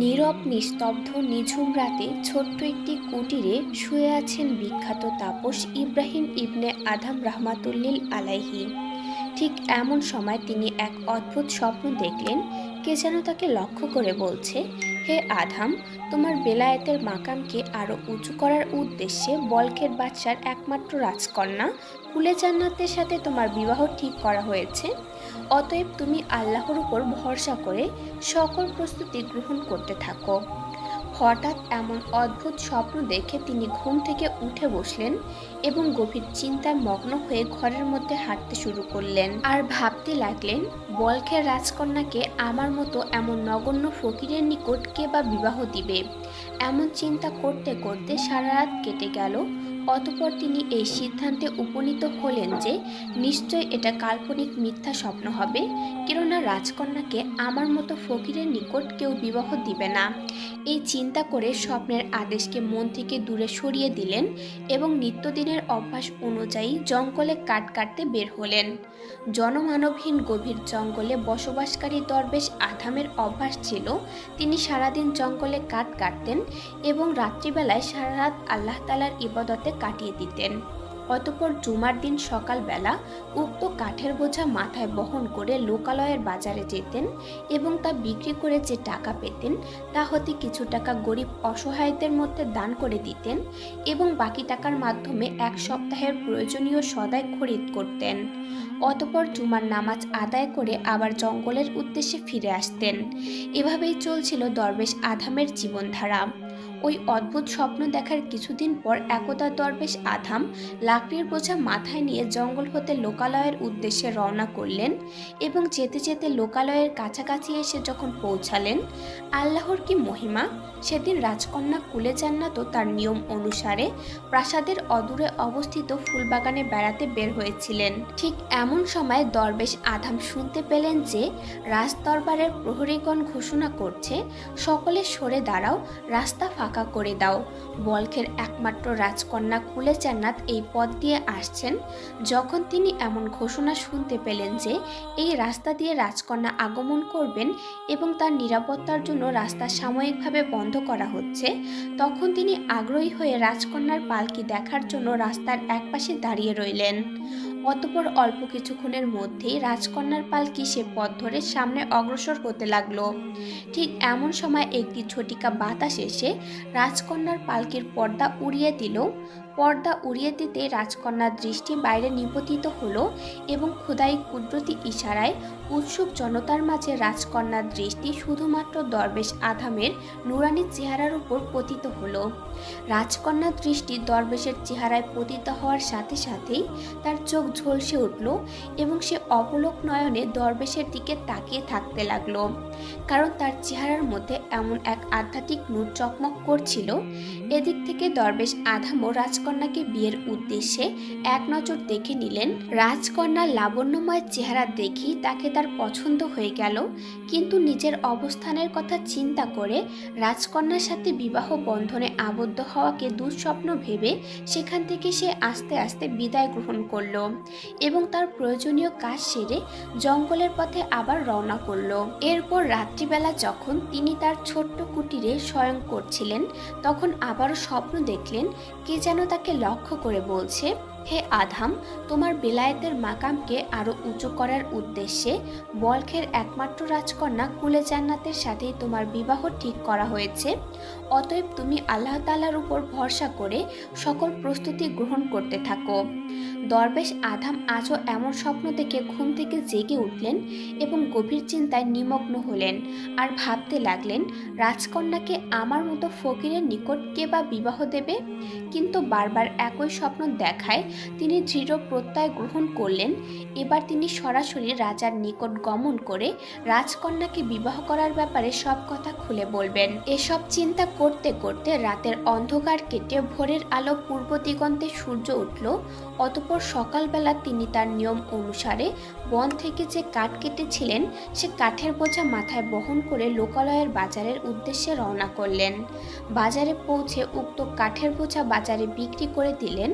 নীরব, নিস্তব্ধ, নিঝুম রাতে ছোট্ট একটি কুটিরে শুয়ে আছেন বিখ্যাত তাপস ইব্রাহিম ইবনে আধাম রাহমাতুল্লিল আলাইহি। ঠিক এমন সময় তিনি এক অদ্ভুত স্বপ্ন দেখলেন, কে যেন তাকে লক্ষ্য করে বলছে, হে আধাম তোমার বেলায়েতের মাকামকে আরও উঁচু করার উদ্দেশ্যে বলকের বাচ্চার একমাত্র রাজকন্যা, কুলে জান্নাতের সাথে তোমার বিবাহ ঠিক করা হয়েছে? অতএব তুমি আল্লাহর উপর ভরসা করে সকল প্রস্তুতি গ্রহণ করতে থাকো। হঠাৎ এমন অদ্ভুত স্বপ্ন দেখে তিনি ঘুম থেকে উঠে বসলেন এবং গভীর চিন্তায় মগ্ন হয়ে ঘরের মধ্যে হাঁটতে শুরু করলেন। আর ভাবতে লাগলেন, বলখের রাজকন্যাকে আমার মতো এমন নগণ্য ফকিরের নিকট কে বা বিবাহ দিবে? এমন চিন্তা করতে করতে সারা রাত কেটে গেল। অতপর তিনি এই সিদ্ধান্তে উপনীত হলেন যে নিশ্চয় এটা কাল্পনিক মিথ্যা স্বপ্ন হবে, কেননা রাজকন্যাকে আমার মতো ফকিরের নিকট কেউ বিবাহ দিবে না। এই চিন্তা করে স্বপ্নের আদেশকে মন থেকে দূরে সরিয়ে দিলেন এবং নিত্যদিনের অভ্যাস অনুযায়ী জঙ্গলে কাঠ কাটতে বের হলেন। জনমানবহীন গভীর জঙ্গলে বসবাসকারী দরবেশ আধামের অভ্যাস ছিল, তিনি সারাদিন জঙ্গলে কাঠ কাটতেন এবং রাত্রিবেলায় সারা রাত আল্লাহ তালার ইবাদতে কাটিয়ে দিতেন। অতপর জুমার দিন সকালবেলা উক্ত কাঠের বোঝা মাথায় বহন করে লোকালয়ের বাজারে যেতেন এবং তা বিক্রি করে যে টাকা পেতেন, তা হতে কিছু টাকা গরিব অসহায়দের মধ্যে দান করে দিতেন এবং বাকি টাকার মাধ্যমে এক সপ্তাহের প্রয়োজনীয় সদায় খরিদ করতেন। অতপর জুমার নামাজ আদায় করে আবার জঙ্গলের উদ্দেশ্যে ফিরে আসতেন। এভাবেই চলছিল দরবেশ আধামের জীবনধারা। ওই অদ্ভুত স্বপ্ন দেখার কিছুদিন পর একদা দরবেশ আধাম লাকড়ির বোঝা মাথায় নিয়ে জঙ্গল হতে লোকালয়ের উদ্দেশ্যে রওনা করলেন এবং যেতে যেতে লোকালয়ের কাছাকাছি এসে যখন পৌঁছালেন, আল্লাহর কি মহিমা? সেদিন রাজকন্যা কুলে জান্নাতও তার নিয়ম অনুসারে প্রাসাদের অদূরে অবস্থিত ফুলবাগানে বেড়াতে বের হয়েছিলেন। ঠিক এমন সময় দরবেশ আধাম শুনতে পেলেন যে রাজ দরবারের প্রহরীগণ ঘোষণা করছে, সকলে সরে দাঁড়াও, রাস্তা ফাঁকা করে দাও। বলখের একমাত্র রাজকন্যা কুলে জান্নাত এই পথ দিয়ে আসছেন যখন তিনি এমন ঘোষণা শুনতে পেলেন যে এই রাস্তা দিয়ে রাজকন্যা আগমন করবেন এবং তার নিরাপত্তার জন্য রাস্তা সাময়িকভাবে বন্ধ করা হচ্ছে, তখন তিনি আগ্রহী হয়ে রাজকন্যার পালকি দেখার জন্য রাস্তার একপাশে দাঁড়িয়ে রইলেন। অতপর অল্প কিছুক্ষণের মধ্যেই রাজকন্যার পালকি সে পথ ধরে সামনে অগ্রসর হতে লাগল। ঠিক এমন সময় একটি ছটিকা বাতাস এসে রাজকন্যার পালকির পর্দা উড়িয়ে দিল। পর্দা উড়িয়ে দিতে রাজকন্যার দৃষ্টি বাইরে নিপতিত হলো এবং খুদাই কুদরতি ইশারায় উৎসুক জনতার মাঝে রাজকন্যার দৃষ্টি শুধুমাত্র দরবেশ আধামের নুরানি চেহারার উপর পতিত হলো। রাজকন্যার দৃষ্টি দরবেশের চেহারায় পতিত হওয়ার সাথে সাথেই তার চোখ ঝলসে উঠল এবং সে অপলোক নয়নে দরবেশের দিকে তাকিয়ে থাকতে লাগল। কারণ তার চেহারার মধ্যে এমন এক আধ্যাত্মিক নূর চকমক করছিল। এদিক থেকে দরবেশ আধামও রাজকন্যাকে বিয়ের উদ্দেশ্যে এক নজর দেখে নিলেন। রাজকন্যার লাবণ্যময় চেহারা দেখি তাকে তার পছন্দ হয়ে গেল, কিন্তু নিজের অবস্থানের কথা চিন্তা করে রাজকন্যার সাথে বিবাহ বন্ধনে আবদ্ধ হওয়াকে দুঃস্বপ্ন ভেবে সেখান থেকে সে আস্তে আস্তে বিদায় গ্রহণ করল এবং তার প্রয়োজনীয় কাজ সেরে জঙ্গলের পথে আবার রওনা করল। এরপর রাত্রিবেলা যখন তিনি তার ছোট্ট কুটিরে স্বয়ং করছিলেন, তখন আবারও স্বপ্ন দেখলেন কে যেন তাকে লক্ষ্য করে বলছে, হে আধাম তোমার বেলায়েতের মাকামকে আরও উঁচু করার উদ্দেশ্যে বলখের একমাত্র রাজকন্যা কুলে জান্নাতের সাথেই তোমার বিবাহ ঠিক করা হয়েছে। অতএব তুমি আল্লাহ তালার উপর ভরসা করে সকল প্রস্তুতি গ্রহণ করতে থাকো। দরবেশ আধাম আজও এমন স্বপ্ন দেখে ঘুম থেকে জেগে উঠলেন এবং গভীর চিন্তায় নিমগ্ন হলেন আর ভাবতে লাগলেন, রাজকন্যাকে আমার মতো ফকিরের নিকট কে বা বিবাহ দেবে? কিন্তু বারবার একই স্বপ্ন দেখায় তিনি দৃঢ় প্রত্যয় গ্রহণ করলেন, এবার তিনি সরাসরি রাজার নিকট গমন করে রাজকন্যাকে বিবাহ করার ব্যাপারে সব কথা খুলে বলবেন। এসব চিন্তা করতে করতে রাতের অন্ধকার কেটে ভোরের আলো পূর্ব দিগন্তে সূর্য উঠল, অতপর অতঃপর সকালবেলা তিনি তার নিয়ম অনুসারে বন থেকে যে কাঠ কেটেছিলেন, সে কাঠের বোঝা মাথায় বহন করে লোকালয়ের বাজারের উদ্দেশ্যে রওনা করলেন। বাজারে পৌঁছে উক্ত কাঠের বোঝা বাজারে বিক্রি করে দিলেন,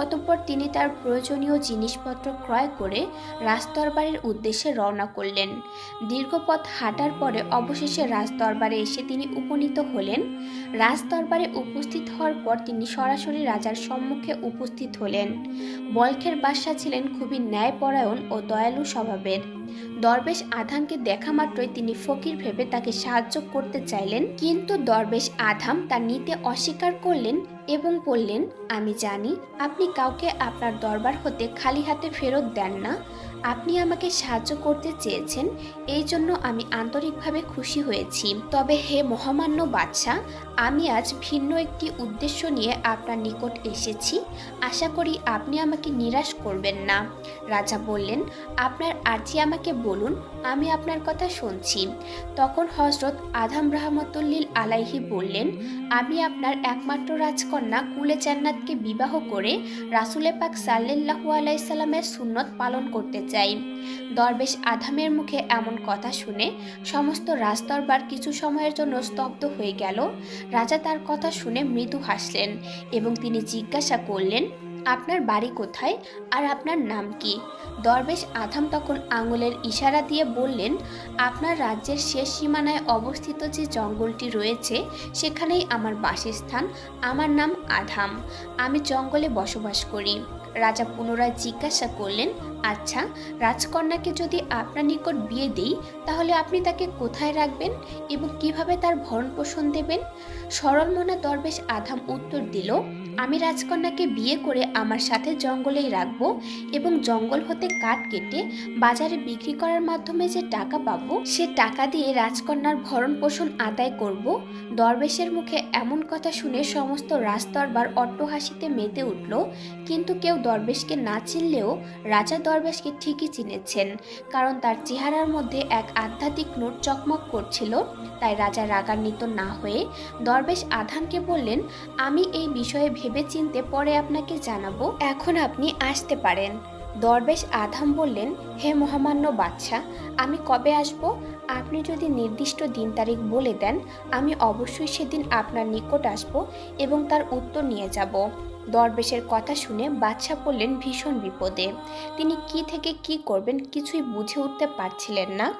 অতঃপর তিনি তার প্রয়োজনীয় জিনিসপত্র ক্রয় করে রাজদরবারের উদ্দেশ্যে রওনা করলেন। দীর্ঘপথ হাঁটার পরে অবশেষে রাজদরবারে এসে তিনি উপনীত হলেন। রাজদরবারে উপস্থিত হওয়ার পর তিনি সরাসরি রাজার সম্মুখে উপস্থিত হলেন। বলখের বাদশাহ ছিলেন খুবই ন্যায়পরায়ণ ও দয়ালু স্বভাবের। দরবেশ আধামকে দেখা মাত্রই তিনি ফকির ভেবে তাকে সাহায্য করতে চাইলেন, কিন্তু দরবেশ আধাম তা নিতে অস্বীকার করলেন এবং বললেন, আমি জানি, আপনি কাউকে আপনার দরবার হতে খালি হাতে ফেরত দেন না। আপনি আমাকে সাহায্য করতে চেয়েছেন, এই জন্য আমি আন্তরিকভাবে খুশি হয়েছি। তবে হে মহামান্য বাদশাহ, আমি আজ ভিন্ন একটি উদ্দেশ্য নিয়ে আপনার নিকট এসেছি। আশা করি আপনি আমাকে নিরাশ করবেন না। রাজা বললেন, আপনার আর্জি আমাকে বলুন, আমি আপনার কথা শুনছি। তখন হজরত আধাম রহমতুল্লিল আলাইহি বললেন, আমি আপনার একমাত্র রাজকন্যা কুলে জান্নাতকে বিবাহ করে রাসুলে পাক সাল্লাহু আলাইসাল্লামের সুন্নত পালন করতে চাই। দরবেশ আধামের মুখে এমন কথা শুনে সমস্ত রাজদরবার কিছু সময়ের জন্য স্তব্ধ হয়ে গেল। রাজা তার কথা শুনে মৃদু হাসলেন এবং তিনি জিজ্ঞাসা করলেন, আপনার বাড়ি কোথায় আর আপনার নাম কি? দরবেশ আধাম তখন আঙুলের ইশারা দিয়ে বললেন, আপনার রাজ্যের শেষ সীমানায় অবস্থিত যে জঙ্গলটি রয়েছে, সেখানেই আমার বাসস্থান। আমার নাম আধাম আমি জঙ্গলে বসবাস করি। রাজা পুনরায় জিজ্ঞাসা করলেন আচ্ছা রাজকন্যাকে যদি আপনার নিকট বিয়ে দিই, তাহলে আপনি তাকে কোথায় রাখবেন এবং কীভাবে তার ভরণ পোষণ দেবেন? সরল মনা দরবেশ আধাম উত্তর দিল আমি রাজকন্যাকে বিয়ে করে আমার সাথে জঙ্গলেই রাখব এবং জঙ্গল হতে কাঠ কেটে বাজারে বিক্রি করার মাধ্যমে যে টাকা পাবো, সে টাকা দিয়ে রাজকন্যার ভরণ পোষণ আদায় করব। দরবেশের মুখে এমন কথা শুনে সমস্ত রাজদরবার অট্টহাসিতে মেতে উঠল। কিন্তু কেউ দরবেশকে না চিনলেও রাজা দরবেশকে ঠিকই চিনেছেন, কারণ তার চেহারার মধ্যে এক আধ্যাত্মিক নোট চকমক করছিল। তাই রাজা রাগান্বিত না হয়ে দরবেশ আধানকে বললেন, আমি এই বিষয়ে ভেবে চিনতে পরে আপনাকে জানাব, এখন আপনি আসতে পারেন। দরবেশ আধাম বললেন, হে মহামান্য বাদশাহ আমি কবে আসব? আপনি যদি নির্দিষ্ট দিন তারিখ বলে দেন, আমি অবশ্যই সেদিন আপনার নিকট আসব এবং তার উত্তর নিয়ে যাব। দরবেশের কথা শুনে বাদশাহ পড়লেন ভীষণ বিপদে। তিনি কি থেকে কি করবেন কিছুই বুঝে উঠতে পারছিলেন না।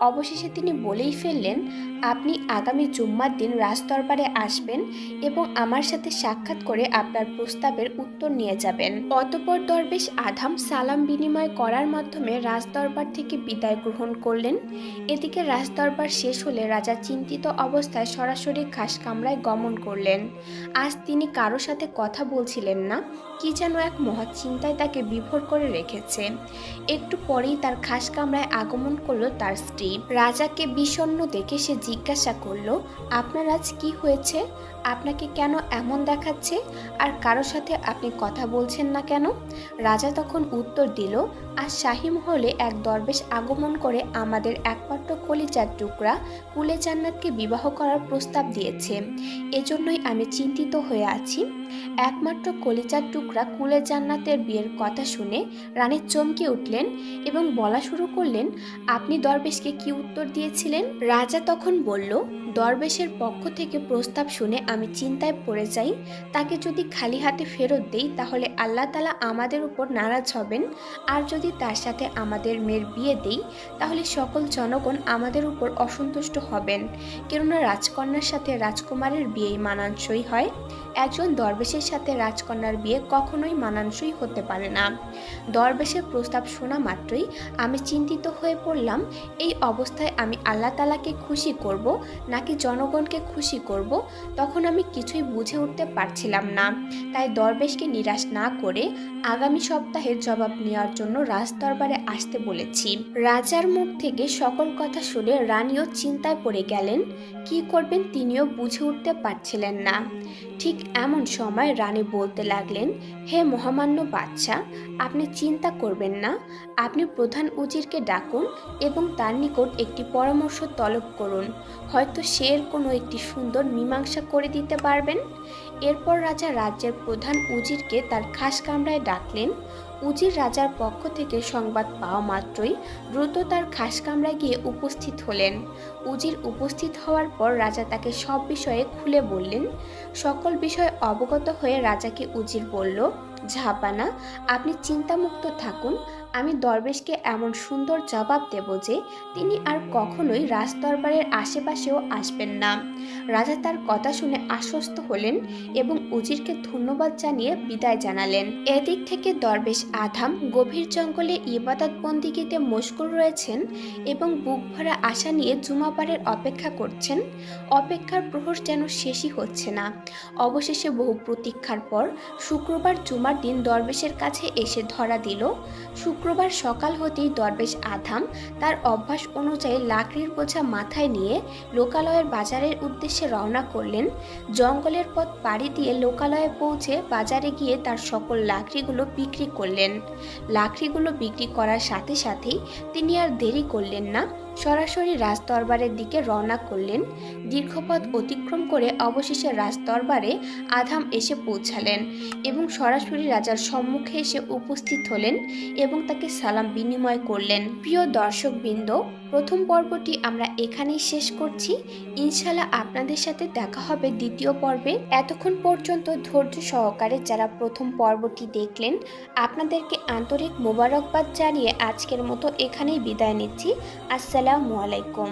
অবশেষে তিনি বলেই ফেললেন আপনি আগামী জুম্মার দিন রাজদরবারে আসবেন এবং আমার সাথে সাক্ষাৎ করে আপনার প্রস্তাবের উত্তর নিয়ে যাবেন। অতপর দরবেশ আধাম সালাম বিনিময় করার মাধ্যমে রাজদরবার থেকে বিদায় গ্রহণ করলেন। এদিকে রাজদরবার শেষ হলে রাজা চিন্তিত অবস্থায় সরাসরি খাস কামরায় গমন করলেন। আজ তিনি কারও সাথে কথা বলছিলেন না, কি যেন এক মহৎ চিন্তায় তাকে বিভোর করে রেখেছে। একটু পরেই তার খাস কামরায় আগমন করল তার স্ত্রী। রাজাকে বিষণ্ণ দেখে সে জিজ্ঞাসা করল, আপনার আজ কি হয়েছে? আপনাকে কেন এমন দেখাচ্ছে? আর কারও সাথে আপনি কথা বলছেন না কেন? রাজা তখন উত্তর দিল, আর শাহিম হলে এক দরবেশ আগমন করে আমাদের একমাত্র কলিচার টুকরা কুলে জান্নাতকে বিবাহ করার প্রস্তাব দিয়েছে। এজন্যই আমি চিন্তিত হয়ে আছি। একমাত্র কলিজার টুকরা কুলে জান্নাতের বিয়ের কথা শুনে রানী চমকে উঠলেন এবং বলা শুরু করলেন, আপনি দরবেশকে কি উত্তর দিয়েছিলেন? রাজা তখন বলল, দরবেশের পক্ষ থেকে প্রস্তাব শুনে আমি চিন্তায় পড়ে যাই। তাকে যদি খালি হাতে ফেরত দেই, তাহলে আল্লাহ তালা আমাদের উপর নারাজ হবেন। আর যদি তার সাথে আমাদের মেয়ের বিয়ে দেই, তাহলে সকল জনগণ আমাদের উপর অসন্তুষ্ট হবেন। কেননা রাজকন্যার সাথে রাজকুমারের বিয়েই মানানসই হয়। একজন দরবেশের সাথে রাজকন্যার বিয়ে কখনোই মানানসই হতে পারে না। দরবেশের প্রস্তাব শোনা মাত্রই আমি চিন্তিত হয়ে পড়লাম, এই অবস্থায় আমি আল্লাহ তালাকে খুশি করব নাকি জনগণকে খুশি করব, তখন আমি কিছুই বুঝে উঠতে পারছিলাম না। তাই দরবেশকে নিরাশ না করে আগামী সপ্তাহে জবাব নেওয়ার জন্য রাজদরবারে আসতে বলেছি। রাজার মুখ থেকে সকল কথা শুনে রানীও চিন্তায় পড়ে গেলেন, কি করবেন তিনিও বুঝে উঠতে পারছিলেন না। ঠিক এমন সময় রানী বলতে লাগলেন, হে মহামান্য বাচ্চা আপনি চিন্তা করবেন না। আপনি প্রধান উজিরকে ডাকুন এবং তার নিকট একটি পরামর্শ তলব করুন। হয়তো সে এর কোনো একটি সুন্দর মীমাংসা করে দিতে পারবেন। এরপর রাজা রাজ্যের প্রধান উজিরকে তার খাস কামরায় ডাকলেন। উজির রাজার পক্ষ থেকে সংবাদ পাওয়া মাত্রই দ্রুত তার খাসকামরায় গিয়ে উপস্থিত হলেন। উজির উপস্থিত হওয়ার পর রাজা তাকে সব বিষয়ে খুলে বললেন। সকল বিষয়ে অবগত হয়ে রাজাকে উজির বলল, ঝাপানা, আপনি চিন্তামুক্ত থাকুন। আমি দরবেশকে এমন সুন্দর জবাব দেব যে তিনি আর কখনোই রাজদরবারের আশেপাশেও আসবেন না। রাজা তার কথা শুনে আশ্বস্ত হলেন এবং উজিরকে ধন্যবাদ জানিয়ে বিদায় জানালেন। এদিক থেকে দরবেশ আধাম গভীর জঙ্গলে ইবাদত বন্দিগিতে মশগুল রয়েছেন এবং বুক ভরা আশা নিয়ে জুমাবারের অপেক্ষা করছেন। অপেক্ষার প্রহর যেন শেষই হচ্ছে না। অবশেষে বহু প্রতীক্ষার পর শুক্রবার জুমার দিন দরবেশের কাছে এসে ধরা দিল। শুক্রবার সকাল হতেই দরবেশ আধাম তার অভ্যাস অনুযায়ী লাকড়ির বোঝা মাথায় নিয়ে লোকালয়ের বাজারের উদ্দেশ্যে রওনা করলেন। জঙ্গলের পথ পাড়ি দিয়ে লোকালয়ে পৌঁছে বাজারে গিয়ে তার সকল লাকড়িগুলো বিক্রি করলেন। লাকড়িগুলো বিক্রি করার সাথে সাথেই তিনি আর দেরি করলেন না। সরাসরি রাজদরবারের দিকে রওনা করলেন। দীর্ঘপথ অতিক্রম করে অবশেষে রাজদরবারে আধাম এসে পৌঁছালেন এবং সরাসরি রাজার সম্মুখে এসে উপস্থিত হলেন এবং তাকে সালাম বিনিময় করলেন। প্রিয় দর্শকবৃন্দ, প্রথম পর্বটি আমরা এখানেই শেষ করছি। ইনশাল্লাহ আপনাদের সাথে দেখা হবে দ্বিতীয় পর্বে। এতক্ষণ পর্যন্ত ধৈর্য সহকারে যারা প্রথম পর্বটি দেখলেন, আপনাদেরকে আন্তরিক মোবারকবাদ জানিয়ে আজকের মতো এখানেই বিদায় নিচ্ছি। আসসালামু আলাইকুম।